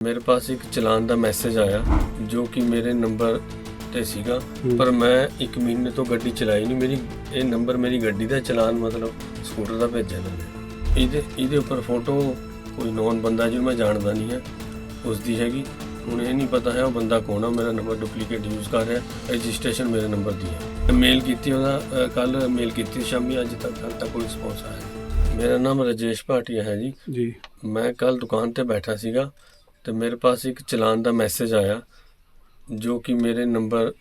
ਮੇਰੇ ਪਾਸ ਇੱਕ ਚਲਾਨ ਦਾ ਮੈਸੇਜ ਆਇਆ ਜੋ ਕਿ ਮੇਰੇ ਨੰਬਰ ਤੇ ਸੀਗਾ ਪਰ ਮੈਂ ਇੱਕ ਮਹੀਨੇ ਤੋਂ ਗੱਡੀ ਚਲਾਈ ਨਹੀਂ। ਮੇਰੀ ਇਹ ਨੰਬਰ ਮੇਰੀ ਗੱਡੀ ਦਾ ਚਲਾਨ ਮਤਲਬ ਸਕੂਟਰ ਦਾ ਭੇਜਿਆ ਇਹਨਾਂ ਨੇ। ਇਹਦੇ ਇਹਦੇ ਉੱਪਰ ਫੋਟੋ ਕੋਈ ਨੌਨ ਬੰਦਾ ਜਿਹਨੂੰ ਮੈਂ ਜਾਣਦਾ ਨਹੀਂ ਹੈ। ਉਸ ਦੀ ਹੈਗੀ ਹੁਣ ਇਹ ਨਹੀਂ ਪਤਾ ਹੈ ਉਹ ਬੰਦਾ ਕੌਣ ਆ ਮੇਰਾ ਨੰਬਰ ਡੁਪਲੀਕੇਟ ਯੂਜ਼ ਕਰ ਰਿਹਾ ਰਜਿਸਟ੍ਰੇਸ਼ਨ ਮੇਰੇ ਨੰਬਰ ਦੀ ਹੈ। ਮੇਲ ਕੀਤੀ ਉਹਦਾ ਕੱਲ ਮੇਲ ਕੀਤੀ ਸ਼ਾਮੀ ਅੱਜ ਤੱਕ ਹਾਲੇ ਤੱਕ ਕੋਈ ਰਿਸਪੌਂਸ ਆਇਆ ਮੇਰਾ ਨਾਮ ਰਜੇਸ਼ ਭਾਟੀਆ ਹੈ ਜੀ। ਜੀ। ਮੈਂ ਕੱਲ ਦੁਕਾਨ ਤੇ ਬੈਠਾ ਸੀਗਾ ਤੇ ਮੇਰੇ ਪਾਸ ਇੱਕ ਚਲਾਨ ਦਾ ਮੈਸੇਜ ਆਇਆ ਜੋ ਕਿ ਮੇਰੇ ਨੰਬਰ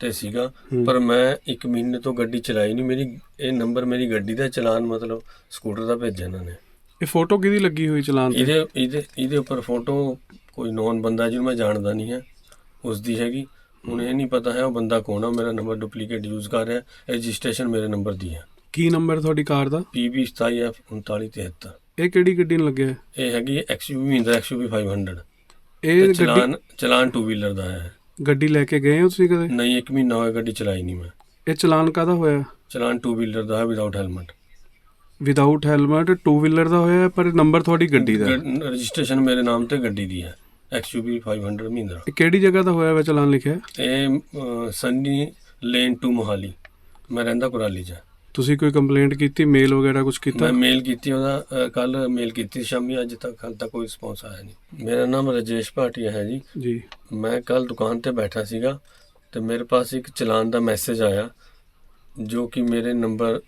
ਤੇ ਸੀਗਾ। ਪਰ ਮੈਂ ਇੱਕ ਮਹੀਨੇ ਤੋਂ ਗੱਡੀ ਚਲਾਈ ਨਹੀਂ ਮੇਰੀ ਇਹ ਨੰਬਰ ਮੇਰੀ ਗੱਡੀ ਦਾ ਚਲਾਨ ਮਤਲਬ ਸਕੂਟਰ ਦਾ ਭੇਜਿਆ ਇਹਨਾਂ ਨੇ। ਇਹ ਫੋਟੋ ਕਿਹਦੀ ਲੱਗੀ ਹੋਈ ਚਲਾਨ ਤੇ? ਇਹਦੇ ਇਹਦੇ ਇਹਦੇ ਉੱਪਰ ਫੋਟੋ ਕੋਈ ਨੌਨ ਬੰਦਾ ਜਿਹਨੂੰ ਮੈਂ ਜਾਣਦਾ ਨਹੀਂ ਹੈ ਉਸ ਦੀ ਹੈਗੀ। ਹੁਣ ਇਹ ਨਹੀਂ ਪਤਾ ਹੈ ਉਹ ਬੰਦਾ ਕੌਣ ਆ ਮੇਰਾ ਨੰਬਰ ਡੁਪਲੀਕੇਟ ਯੂਜ਼ ਕਰ ਰਿਹਾ ਰਜਿਸਟ੍ਰੇਸ਼ਨ ਮੇਰੇ ਨੰਬਰ ਦੀ ਹੈ। ਕੀ ਨੰਬਰ ਤੁਹਾਡੀ ਕਾਰ ਦਾ? PB 27F 3973 ਇਹ ਕਿਹੜੀ ਗੱਡੀ ਨੂੰ ਲੱਗਿਆ? ਇਹ ਹੈਗੀ XUV ਮਹਿੰਦਰਾ XUV 500 ਇਹ ਗੱਡੀ ਚਲਾਨ ਚਲਾਨ ਟੂ ਵੀਲਰ ਦਾ ਹੈ। ਗੱਡੀ ਲੈ ਕੇ ਗਏ ਹੋ ਤੁਸੀਂ ਕਦੇ? ਨਹੀਂ ਇੱਕ ਮਹੀਨਾ ਹੋਇਆ ਗੱਡੀ ਚਲਾਈ ਨਹੀਂ ਮੈਂ। ਇਹ ਚਲਾਨ ਕਾਦਾ ਹੋਇਆ? ਚਲਾਨ ਟੂ ਵੀਲਰ ਦਾ ਹੈ without helmet without helmet two wheeler ਦਾ ਹੋਇਆ ਪਰ ਨੰਬਰ ਤੁਹਾਡੀ ਗੱਡੀ ਦਾ? ਹੈ। ਰਜਿਸਟ੍ਰੇਸ਼ਨ ਮੇਰੇ ਨਾਮ ਤੇ ਗੱਡੀ ਦੀ ਹੈ। XUV 500 ਮਹਿੰਦਰਾ ਇਹ ਕਿਹੜੀ ਜਗ੍ਹਾ ਦਾ ਹੋਇਆ ਵਾ ਚਲਾਨ ਲਿਖਿਆ? ਇਹ ਅਹ, ਸੰਨੀ ਲੇਨ ਟੂ ਮੋਹਾਲੀ। ਮੈਂ ਰਹਿੰਦਾ ਕੁਰਾਲੀ 'ਚ। ਤੁਸੀਂ ਕੋਈ ਕੰਪਲੇਂਟ ਕੀਤੀ ਮੇਲ ਵਗੈਰਾ ਕੁਝ ਕੀਤਾ? ਮੈਂ ਮੇਲ ਕੀਤੀ ਉਹਦਾ ਕੱਲ ਮੇਲ ਕੀਤੀ ਸ਼ਾਮੀ ਅੱਜ ਤੱਕ ਹਾਲੇ ਤੱਕ ਕੋਈ ਰਿਸਪੌਂਸ ਆਇਆ ਨਹੀਂ। ਮੇਰਾ ਨਾਮ ਰਜੇਸ਼ ਭਾਟੀਆ ਹੈ ਜੀ। ਜੀ। ਮੈਂ ਕੱਲ ਦੁਕਾਨ ਤੇ ਬੈਠਾ ਸੀਗਾ ਤੇ ਮੇਰੇ ਪਾਸ ਇੱਕ ਚਲਾਨ ਦਾ ਮੈਸੇਜ ਆਇਆ ਜੋ ਕਿ ਮੇਰੇ ਨੰਬਰ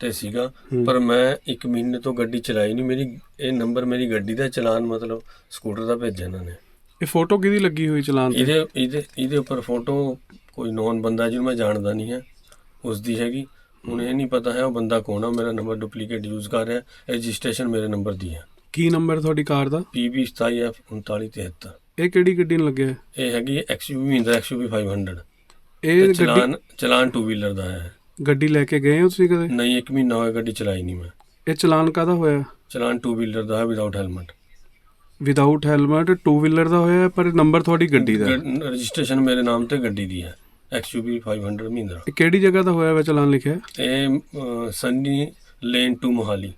ਤੇ ਸੀਗਾ। ਪਰ ਮੈਂ ਇੱਕ ਮਹੀਨੇ ਤੋਂ ਗੱਡੀ ਚਲਾਈ ਨਹੀਂ। ਮੇਰੀ ਇਹ ਨੰਬਰ ਮੇਰੀ ਗੱਡੀ ਦਾ ਚਲਾਨ ਮਤਲਬ ਸਕੂਟਰ ਦਾ ਭੇਜਿਆ ਇਹਨਾਂ ਨੇ। ਇਹ ਫੋਟੋ ਕਿਹਦੀ ਲੱਗੀ ਹੋਈ ਚਲਾਨ ਤੇ? ਇਹਦੇ ਇਹਦੇ ਇਹਦੇ ਉੱਪਰ ਫੋਟੋ ਕੋਈ ਨੌਨ ਬੰਦਾ ਜਿਹਨੂੰ ਮੈਂ ਜਾਣਦਾ ਨਹੀਂ ਹੈ ਉਸ ਦੀ ਹੈਗੀ। ਹੁਣ ਇਹ ਨਹੀਂ ਪਤਾ ਹੈ ਉਹ ਬੰਦਾ ਕੌਣ ਆ ਮੇਰਾ ਨੰਬਰ ਡੁਪਲੀਕੇਟ ਯੂਜ਼ ਕਰ ਰਿਹਾ ਰਜਿਸਟ੍ਰੇਸ਼ਨ ਮੇਰੇ ਨੰਬਰ ਦੀ ਹੈ। ਕੀ ਨੰਬਰ ਤੁਹਾਡੀ ਕਾਰ ਦਾ? PB 27F 3973 ਇਹ ਕਿਹੜੀ ਗੱਡੀ ਨੂੰ ਲੱਗਿਆ ਹੈ? ਇਹ ਹੈਗੀ XUV ਮਹਿੰਦਰਾ XUV 500 ਇਹ ਤੇ ਗੱਡੀ ਚਲਾਨ ਚਲਾਨ ਟੂ ਵੀਲਰ ਦਾ ਹੈ। ਗੱਡੀ ਲੈ ਕੇ ਗਏ ਹੋ ਤੁਸੀਂ ਕਦੇ? ਨਹੀਂ ਇੱਕ ਮਹੀਨਾ ਹੋਇਆ ਗੱਡੀ ਚਲਾਈ ਨਹੀਂ ਮੈਂ। ਇਹ ਚਲਾਨ ਕਾਦਾ ਹੋਇਆ? ਚਲਾਨ ਟੂ ਵੀਲਰ ਦਾ ਹੈ without helmet without helmet two wheeler ਦਾ ਹੋਇਆ ਹੈ, ਪਰ ਨੰਬਰ ਤੁਹਾਡੀ ਗੱਡੀ ਦਾ ਹੈ। ਰਜਿਸਟ੍ਰੇਸ਼ਨ ਮੇਰੇ ਨਾਮ ਤੇ ਗੱਡੀ ਦੀ ਹੈ। XUV 500 ਮਹਿੰਦਰਾ। ਇਹ ਕਿਹੜੀ ਜਗ੍ਹਾ ਦਾ ਹੋਇਆ ਵਾ ਚਲਾਨ ਲਿਖਿਆ? ਇਹ ਅਹ, ਸੰਨੀ ਲੇਨ ਟੂ ਮੋਹਾਲੀ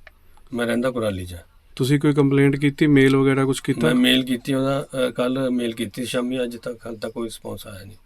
ਮੈਂ ਰਹਿੰਦਾ ਕੁਰਾਲੀ 'ਚ। ਤੁਸੀਂ ਕੋਈ ਕੰਪਲੇਂਟ ਕੀਤੀ ਮੇਲ ਵਗੈਰਾ ਕੁਝ ਕੀਤਾ? ਮੈਂ ਮੇਲ ਕੀਤੀ ਉਹਦਾ ਕੱਲ ਮੇਲ ਕੀਤੀ ਸ਼ਾਮੀ ਅੱਜ ਤੱਕ ਹਾਲੇ ਤੱਕ ਕੋਈ ਰਿਸਪੌਂਸ ਆਇਆ ਨਹੀਂ।